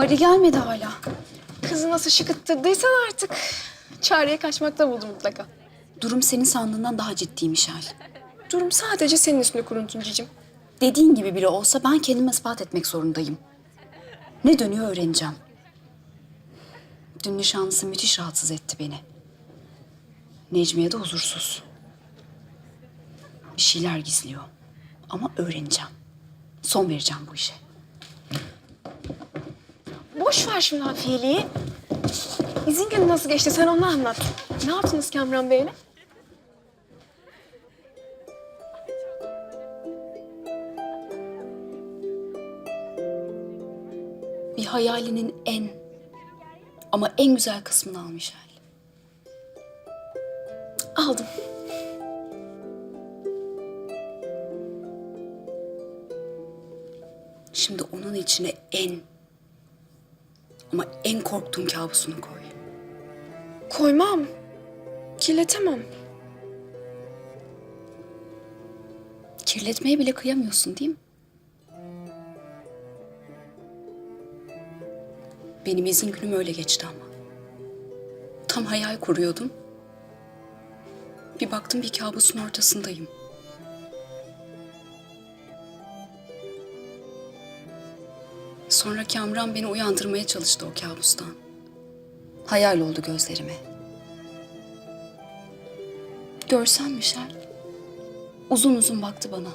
Mari gelmedi hala. Kızı nasıl şıkıttırdıysan artık çareye kaçmakta buldu mutlaka. Durum senin sandığından daha ciddiymiş Hal. Durum sadece senin üstünde kuruntuncicim. Dediğin gibi bile olsa ben kendime ispat etmek zorundayım. Ne dönüyor öğreneceğim. Dün nişanlısı müthiş rahatsız etti beni. Necmiye de huzursuz. Bir şeyler gizliyor. Ama öğreneceğim. Son vereceğim bu işe. Boş ver şimdi hafiyeliği. İzin günü nasıl geçti sen onu anlat. Ne yaptınız Kamran Bey'le? Bir hayalinin en ama en güzel kısmını almış Hal. Aldım. Şimdi onun içine en ama en korktuğum kabusunu koy. Koymam. Kirletemem. Kirletmeye bile kıyamıyorsun değil mi? Benim izin günüm öyle geçti ama. Tam hayal kuruyordum. Bir baktım bir kabusun ortasındayım. Sonra Kamran beni uyandırmaya çalıştı o kabustan. Hayal oldu gözlerime. Görsen Michel. Uzun uzun baktı bana.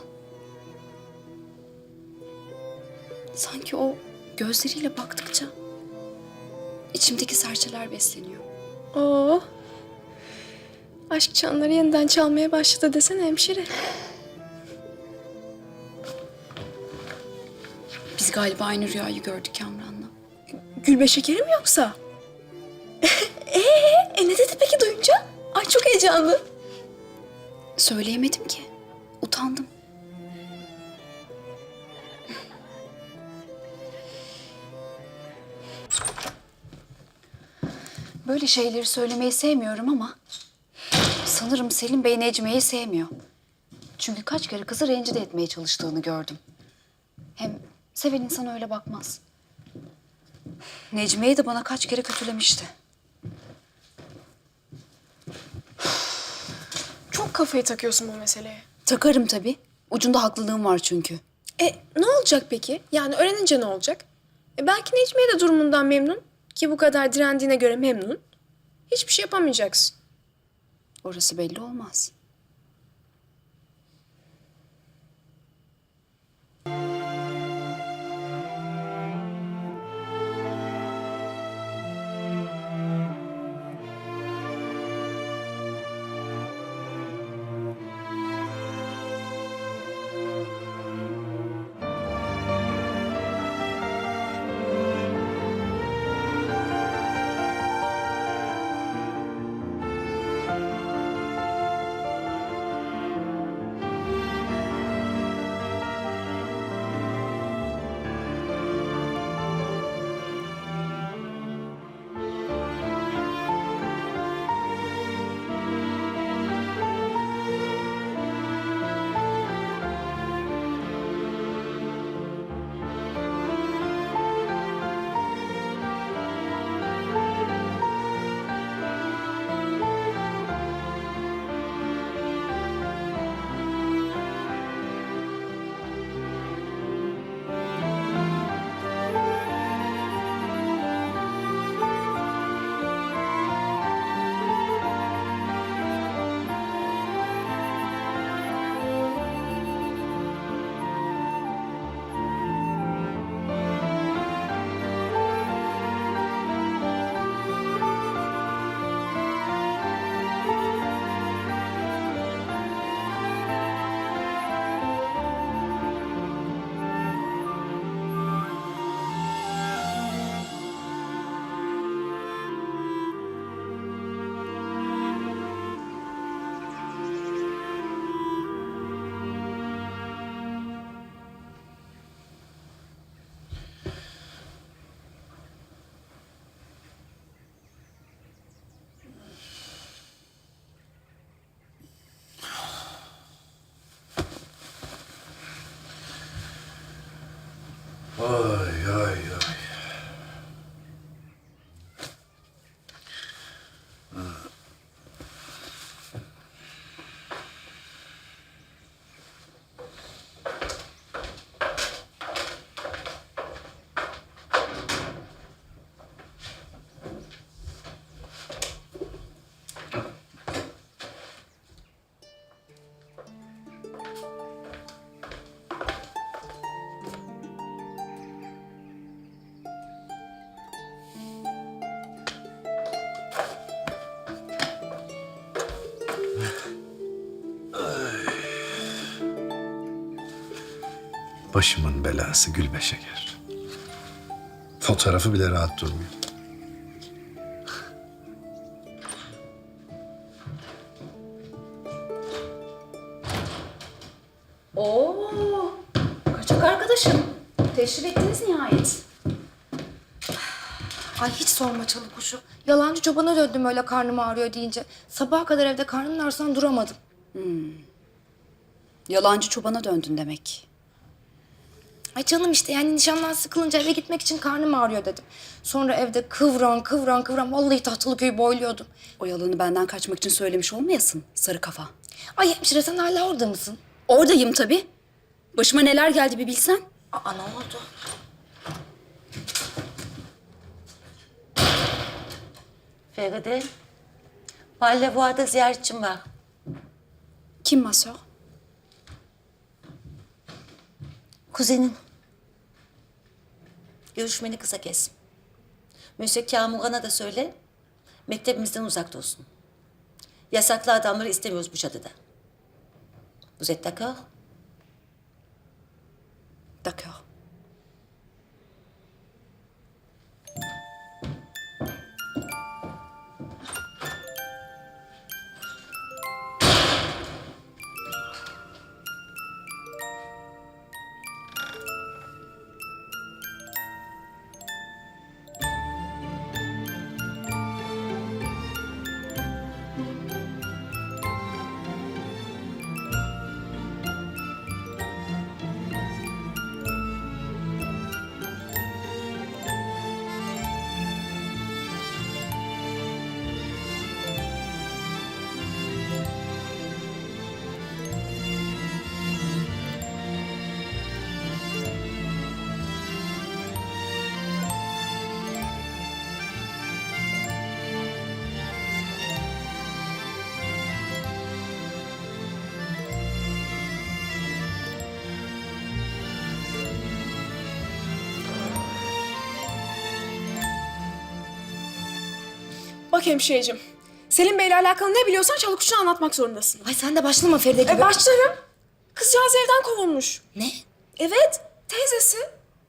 Sanki o gözleriyle baktıkça içimdeki serçeler besleniyor. Oo. Aşk çanları yeniden çalmaya başladı desene hemşire. Galiba aynı rüyayı gördük Kamran'la. Gülbe şekeri mi yoksa? ee, e ne dedi peki duyunca? Ay çok heyecanlı. Söyleyemedim ki. Utandım. Böyle şeyleri söylemeyi sevmiyorum ama... ...sanırım Selim Bey Necmiye'yi sevmiyor. Çünkü kaç kere kızı rencide etmeye çalıştığını gördüm. Hem seven insan öyle bakmaz. Necmiye de bana kaç kere kötülemişti. Çok kafayı takıyorsun bu meseleye. Takarım tabii. Ucunda haklılığım var çünkü. E ne olacak peki? Yani öğrenince ne olacak? E, belki Necmiye de durumundan memnun. Ki bu kadar direndiğine göre memnun. Hiçbir şey yapamayacaksın. Orası belli olmaz. Başımın belası Gülbe Şeker. Fotoğrafı bile rahat durmuyor. Oo, kaçak arkadaşım. Teşrif ettiniz nihayet. Ay hiç sorma çalı kuşu. Yalancı çobana döndüm öyle karnım ağrıyor deyince. Sabaha kadar evde karnımın ağrısından duramadım. Yalancı çobana döndün demek. Ay canım işte yani nişandan sıkılınca eve gitmek için karnım ağrıyor dedim. Sonra evde kıvran kıvran kıvran vallahi tahtalı köyü boyluyordum. O yalanı benden kaçmak için söylemiş olmayasın sarı kafa. Ay hemşire sen hala orada mısın? Oradayım tabii. Başıma neler geldi bir bilsen. Aa ne oldu? Feride, Ballevoa'da ziyaretçim var. Kim masör? Kuzenin. Görüşmeni kısa kes. Monsieur Kamuran'a da söyle, mektebimizden uzakta olsun. Yasaklı adamları istemiyoruz bu çatıda. Vous êtes d'accord? D'accord. Bak hemşireciğim. Selim Bey'le alakalı ne biliyorsan çalı kuşuna anlatmak zorundasın. Ay sen de başlama Feride gibi. E başlarım. Kızcağız evden kovulmuş. Ne? Evet, teyzesi.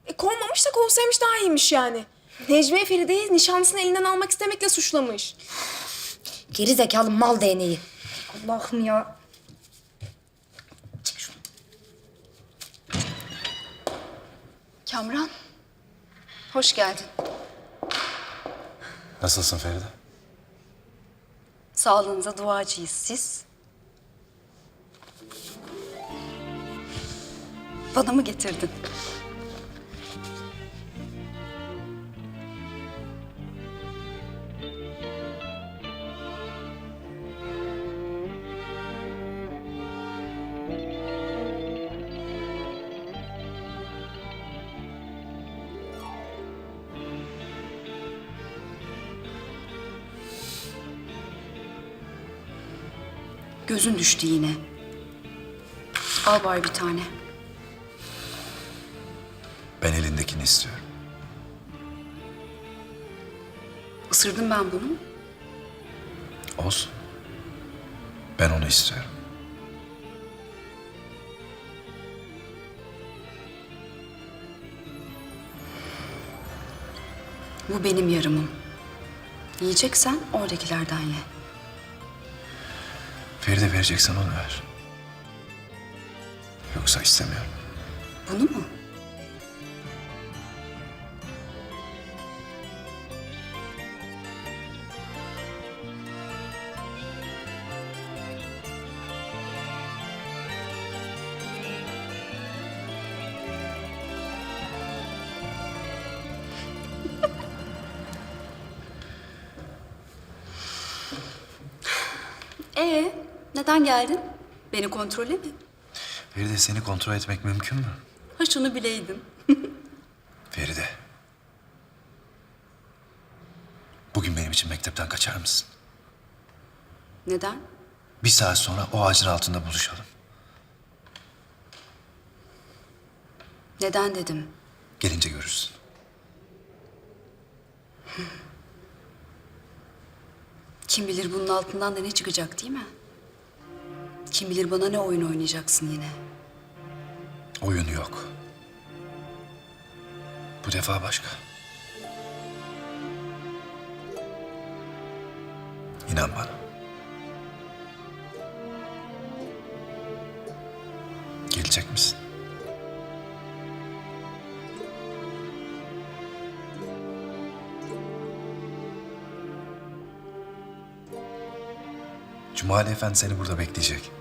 E, kovmamış da kovsaymış daha iyiymiş yani. Necmiye Feride'yi nişanlısını elinden almak istemekle suçlamış. Geri zekalı mal değneği. Allah'ım ya. Çek şunu. Kamran. Hoş geldin. Nasılsın Feride? Sağlığınıza duacıyız siz. Bana mı getirdin? Gözün düştü yine. Al bari bir tane. Ben elindekini istiyorum. Isırdım ben bunu. Olsun. Ben onu istiyorum. Bu benim yarımım. Yiyeceksen oradakilerden ye. Feride vereceksen onu ver. Yoksa istemiyorum. Bunu mu? Ee, neden geldin? Beni kontrole mi? Feride seni kontrol etmek mümkün mü? Ha şunu bileydin. Feride. Bugün benim için mektepten kaçar mısın? Neden? Bir saat sonra o ağacın altında buluşalım. Neden dedim. Gelince görürsün. Kim bilir bunun altından da ne çıkacak değil mi? Kim bilir bana ne oyun oynayacaksın yine. Oyun yok. Bu defa başka. İnan bana. Gelecek misin? Cumali Efendi seni burada bekleyecek.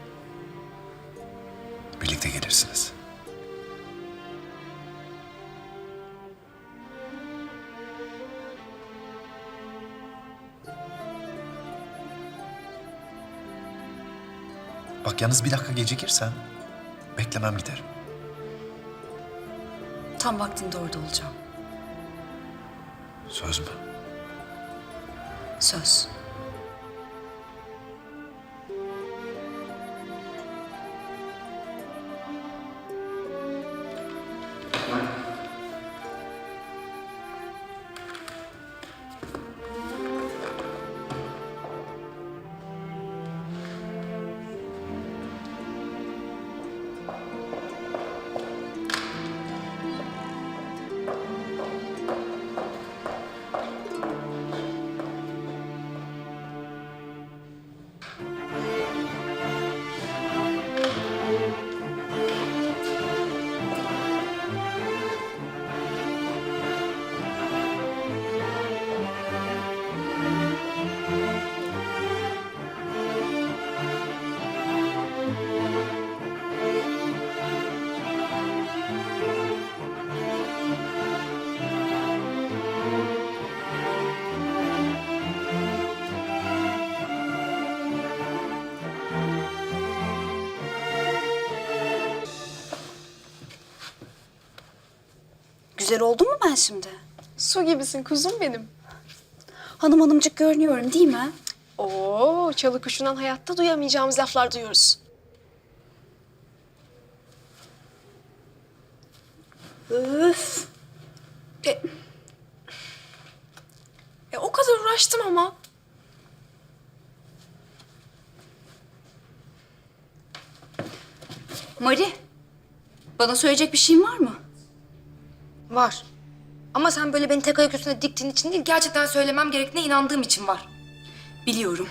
Bak yalnız bir dakika gecikirsen beklemem giderim. Tam vaktinde orada olacağım. Söz mü? Söz. Güzel oldum mu ben şimdi? Su gibisin kuzum benim. Hanım hanımcık görünüyorum değil mi? Oo, çalı kuşundan hayatta duyamayacağımız laflar duyuyoruz. Öf. E, e, o kadar uğraştım ama. Mari, bana söyleyecek bir şeyin var mı? Var. Ama sen böyle beni tek ayak üstünde diktiğin için değil, gerçekten söylemem gerektiğine inandığım için var. Biliyorum.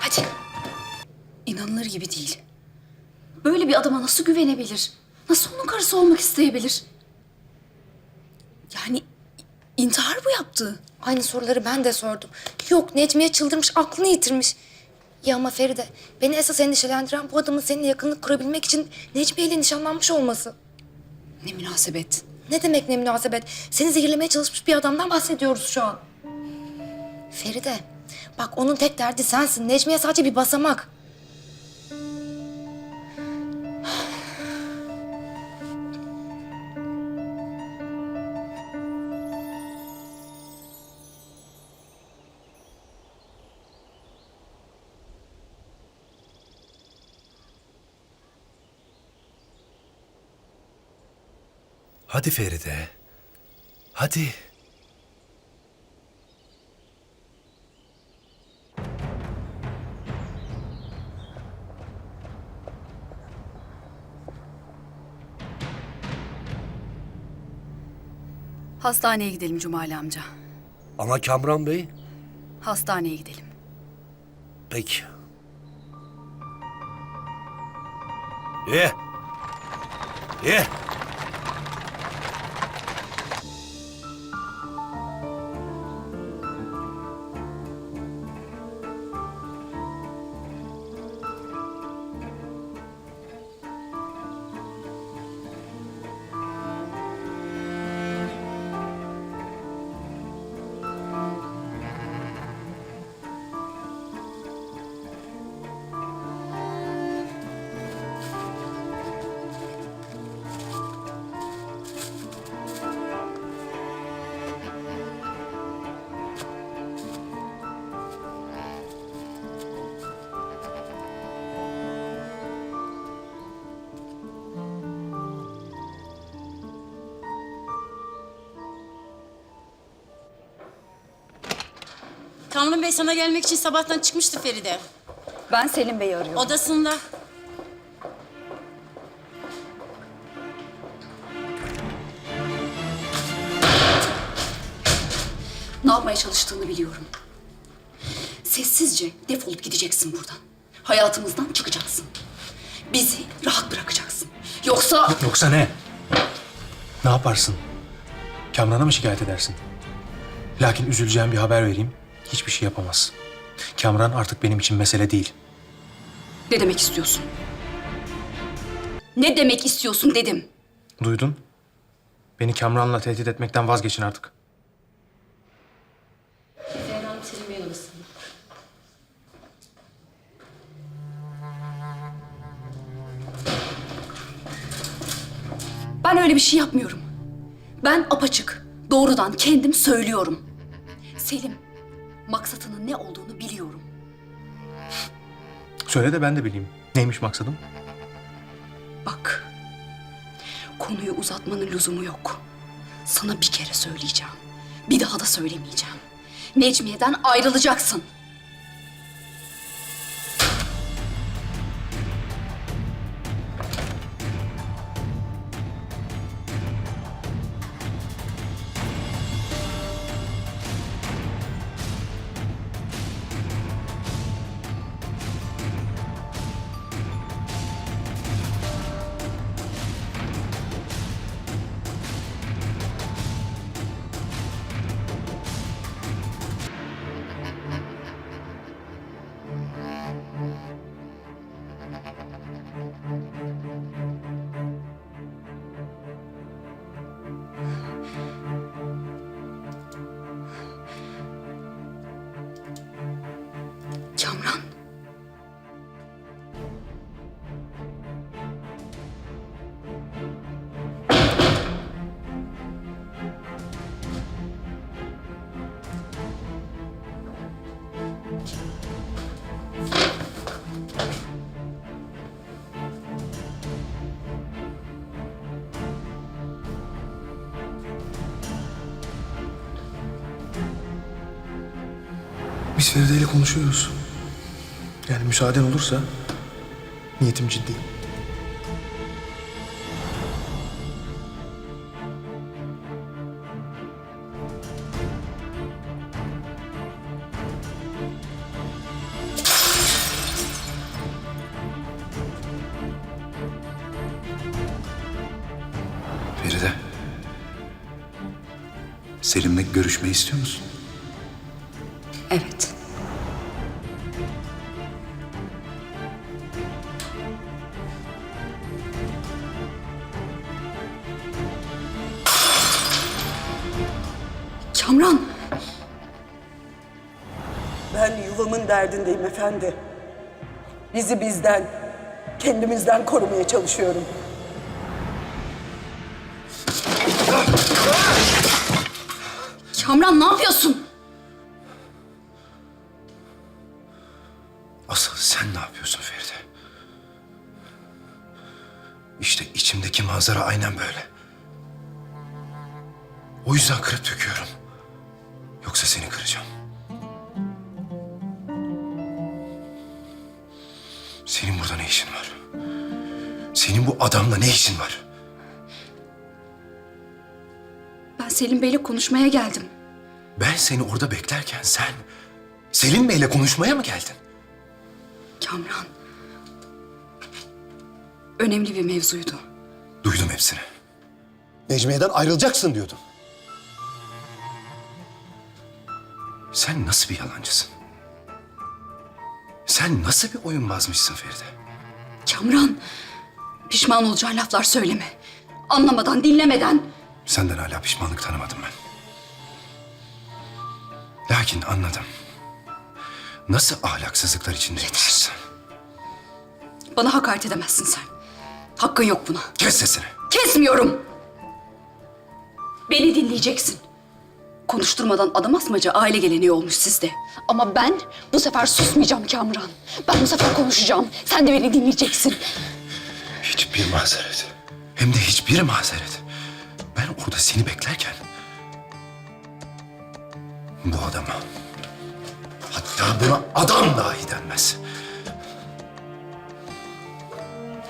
Hadi. İnanılır gibi değil. Böyle bir adama nasıl güvenebilir? Nasıl onun karısı olmak isteyebilir? Yani intihar bu yaptığı. Aynı soruları ben de sordum. Yok Necmiye çıldırmış, aklını yitirmiş. Ya ama Feride, beni esas endişelendiren bu adamın seninle yakınlık kurabilmek için Necmiye ile nişanlanmış olması. Ne münasebet. Ne demek ne münasebet? Seni zehirlemeye çalışmış bir adamdan bahsediyoruz şu an. Feride, bak onun tek derdi sensin. Necmiye sadece bir basamak. Hadi Feride. Hadi. Hastaneye gidelim Cumali amca. Ama Kamran Bey, Hastaneye gidelim. peki. Ye. Ye. Kanun Bey sana gelmek için sabahtan çıkmıştı Feride. Ben Selim Bey'i arıyorum. Odasında. Ne yapmaya çalıştığını biliyorum. Sessizce defolup gideceksin buradan. Hayatımızdan çıkacaksın. Bizi rahat bırakacaksın. Yoksa... Yoksa ne? Ne yaparsın? Kamran'a mı şikayet edersin? Lakin üzüleceğim bir haber vereyim. Hiçbir şey yapamaz. Kamran artık benim için mesele değil. Ne demek istiyorsun? Ne demek istiyorsun dedim. Duydun? Beni Kamran'la tehdit etmekten vazgeçin artık. Ben öyle bir şey yapmıyorum. Ben apaçık, doğrudan kendim söylüyorum. Selim, maksatının ne olduğunu biliyorum. Söyle de ben de bileyim. Neymiş maksadım? Bak, konuyu uzatmanın lüzumu yok. Sana bir kere söyleyeceğim. Bir daha da söylemeyeceğim. Necmiye'den ayrılacaksın. Biz Feride ile konuşuyoruz. Yani müsaaden olursa niyetim ciddi. Feride. Selim'le görüşmeyi istiyor musun? Evet. Kamran, Ben yuvamın derdindeyim efendi. Bizi bizden, kendimizden korumaya çalışıyorum. Kamran ne yapıyorsun? Asıl sen ne yapıyorsun Feride? İşte içimdeki manzara aynen böyle. O yüzden kırıp döküyorum. Yoksa seni kıracağım. Senin burada ne işin var? Senin bu adamla ne işin var? Ben Selim Bey'le konuşmaya geldim. Ben seni orada beklerken sen Selim Bey'le konuşmaya mı geldin? Kamran. Önemli bir mevzuydu. Duydum hepsini. Necmiye'den ayrılacaksın diyordun. Sen nasıl bir yalancısın? Sen nasıl bir oyunbazmışsın Feride? Kamran, pişman olacağın laflar söyleme. Anlamadan, dinlemeden. Senden hala pişmanlık tanımadım ben. Lakin anladım. Nasıl ahlaksızlıklar içindeymişsin sen. Bana hakaret edemezsin sen. Hakkın yok buna. Kes sesini. Kesmiyorum. Beni dinleyeceksin. Konuşturmadan adam asmaca aile geleneği olmuş sizde. Ama ben bu sefer susmayacağım Kamran. Ben bu sefer konuşacağım. Sen de beni dinleyeceksin. Hiçbir mazeret. Hem de hiçbir mazeret. Ben orada seni beklerken... Bu adama... Hatta buna adam dahi denmez.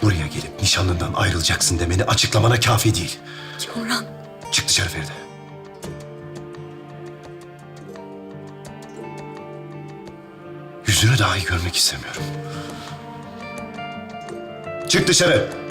Buraya gelip nişanlından ayrılacaksın demeni açıklamana kafi değil. Kamran, Çık dışarı Feride. Yüzünü dahi görmek istemiyorum. Çık dışarı.